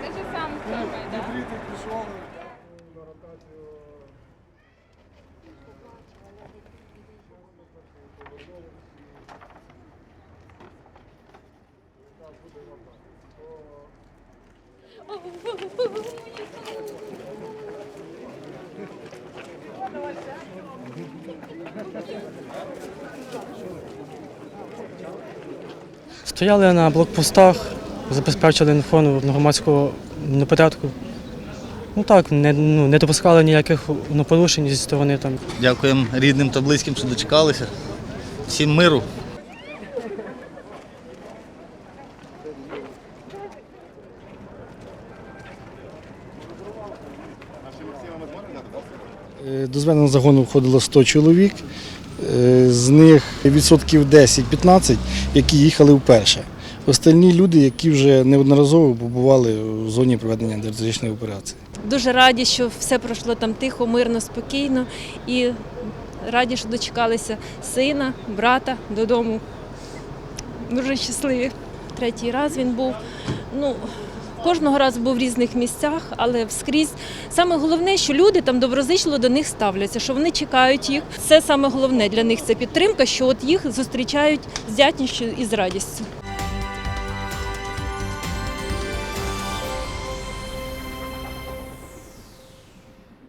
Це ж саме це, так? Стояли на блокпостах, забезпечили фону громадського порядку. Ну так, не, ну, не допускали ніяких ну, порушень зі сторони там. Дякуємо рідним та близьким, що дочекалися. Всім миру. Е, До зведеного загону входило 100 чоловік, Е, з них відсотків 10-15, які їхали вперше. Остальні люди, які вже неодноразово побували в зоні проведення антитерористичної операції. Дуже раді, що все пройшло там тихо, мирно, спокійно. І раді, що дочекалися сина, брата додому. Дуже щасливі. Третій раз він був. Ну, кожного разу був в різних місцях, але вскрізь. Саме головне, що люди там доброзичливо до них ставляться, що вони чекають їх. Це саме головне для них це підтримка, що от їх зустрічають з дятністю і з радістю.